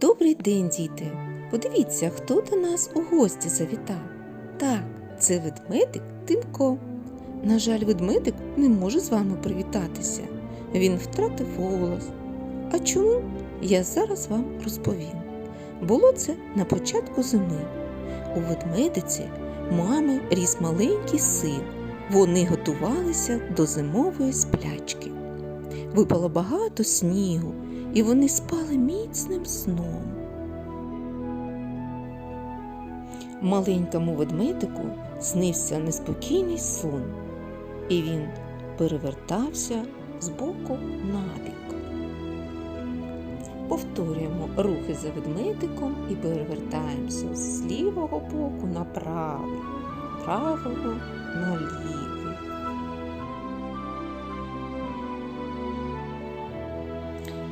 Добрий день, діти! Подивіться, хто до нас у гості завітав. Так, це ведмедик Тимко. На жаль, ведмедик не може з вами привітатися. Він втратив голос. А чому? Я зараз вам розповім. Було це на початку зими. У ведмедиці мами ріс маленький син. Вони готувалися до зимової сплячки. Випало багато снігу, і вони спали міцним сном. Маленькому ведмедику снився неспокійний сон, і він перевертався з боку на бік. Повторюємо рухи за ведмедиком і перевертаємося з лівого боку на правий, правого на лівий.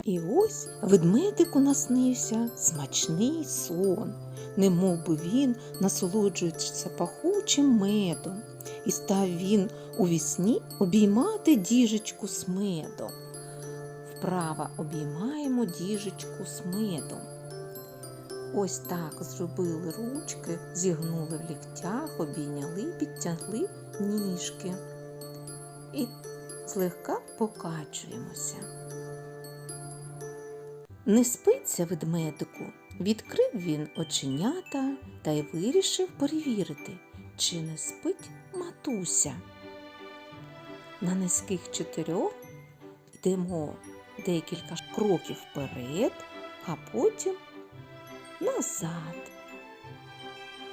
І ось ведмедику наснився смачний сон, немов би він насолоджується пахучим медом, і став він у вісні обіймати діжечку з медом. Вправо обіймаємо діжечку з медом. Ось так зробили ручки, зігнули в ліктях, обійняли, підтягли ніжки і злегка покачуємося. Не спиться ведмедику. Відкрив він оченята та й вирішив перевірити, чи не спить матуся. На низьких чотирьох йдемо декілька кроків вперед, а потім назад.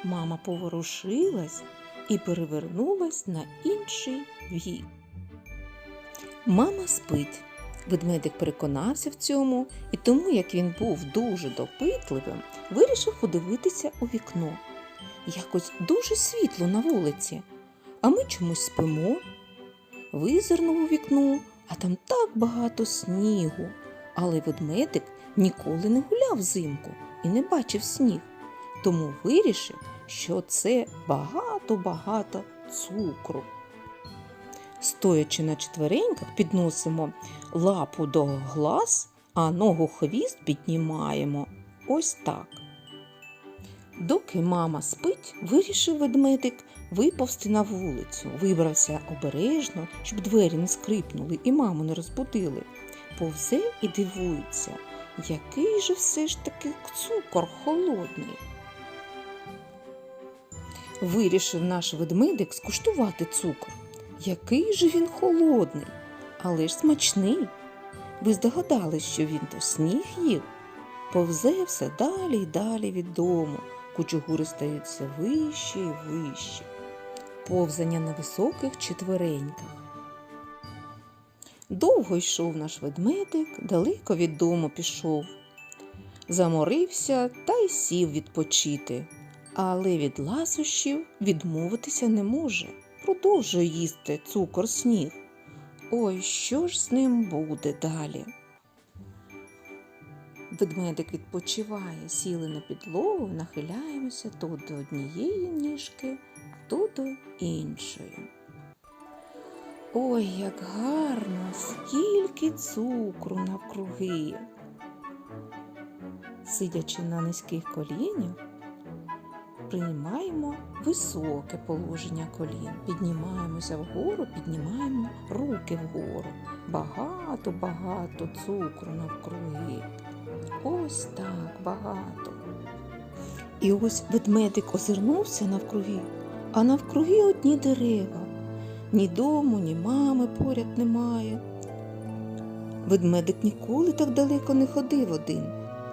Мама поворушилась і перевернулась на інший бік. Мама спить. Ведмедик переконався в цьому, і тому, як він був дуже допитливим, вирішив подивитися у вікно. Якось дуже світло на вулиці, а ми чомусь спимо. Визирнув у вікно, а там так багато снігу. Але ведмедик ніколи не гуляв взимку і не бачив сніг, тому вирішив, що це багато-багато цукру. Стоячи на четвереньках, підносимо лапу до глаз, а ногу хвіст піднімаємо. Ось так. Доки мама спить, вирішив ведмедик виповзти на вулицю, вибрався обережно, щоб двері не скрипнули і маму не розбудили. Повзе і дивується, який же все ж таки цукор холодний. Вирішив наш ведмедик скуштувати цукор. Який же він холодний, але ж смачний. Ви здогадались, що він то сніг їв? Повзе все далі й далі від дому. Кучугури стаються вище і вище. Повзання на високих четвереньках. Довго йшов наш ведмедик, далеко від дому пішов. Заморився та й сів відпочити, але від ласощів відмовитися не може продовжує їсти цукор сніг. Ой, що ж з ним буде далі? Ведмедик відпочиває, сіли на підлогу, нахиляємося то до однієї ніжки, то до іншої. Ой, як гарно, скільки цукру навкруги. Сидячи на низьких колінях, приймаємо високе положення колін. Піднімаємося вгору, піднімаємо руки вгору. Багато-багато цукру навкруги. Ось так багато. І ось ведмедик озирнувся навкруги, а навкруги одні дерева. Ні дому, ні мами поряд немає. Ведмедик ніколи так далеко не ходив один.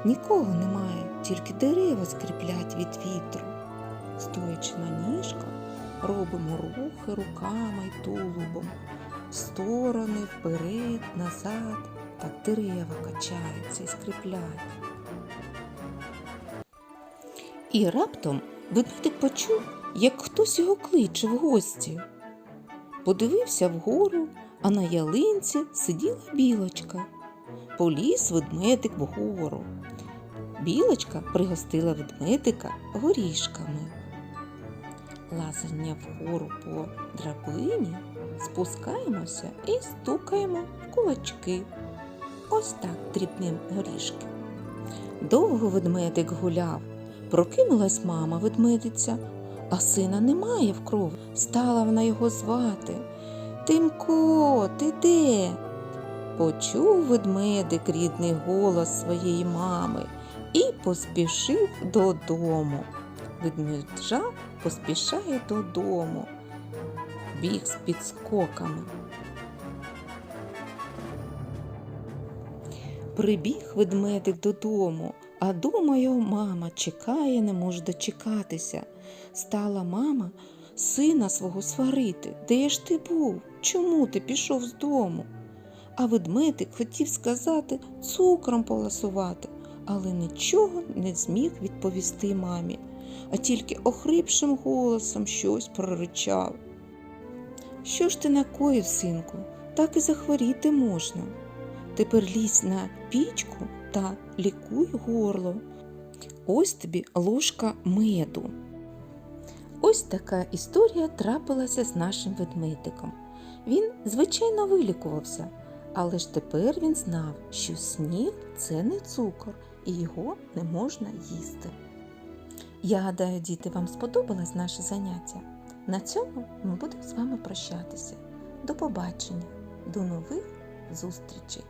Нікого немає, тільки дерева скріплять від вітру. Стоячи на ніжках, робимо рухи руками й тулубом, сторони, вперед, назад, так дерева качаються і скріпляють. І раптом ведмедик почув, як хтось його кличе в гості. Подивився вгору, а на ялинці сиділа білочка. Поліз ведмедик вгору. Білочка пригостила ведмедика горішками. Лазання вгору по драбині, спускаємося і стукаємо в кулачки. Ось так дрібним горішки. Довго ведмедик гуляв. Прокинулась мама ведмедиця, а сина немає в кров. Стала вона його звати. Тимко, ти де? Почув ведмедик рідний голос своєї мами і поспішив додому. Ведмеджа поспішає додому, біг з підскоками. Прибіг ведмедик додому, а дома його мама чекає, не може дочекатися. Стала мама сина свого сварити. Де ж ти був? Чому ти пішов з дому? А ведмедик хотів сказати цукром поласувати, але нічого не зміг відповісти мамі, а тільки охрипшим голосом щось проричав. Що ж ти накоїв, синку, так і захворіти можна. Тепер лізь на пічку та лікуй горло. Ось тобі ложка меду. Ось така історія трапилася з нашим ведмедиком. Він, звичайно, вилікувався, але ж тепер він знав, що сніг це не цукор і його не можна їсти. Я гадаю, діти, вам сподобалось наше заняття. На цьому ми будемо з вами прощатися. До побачення, до нових зустрічей!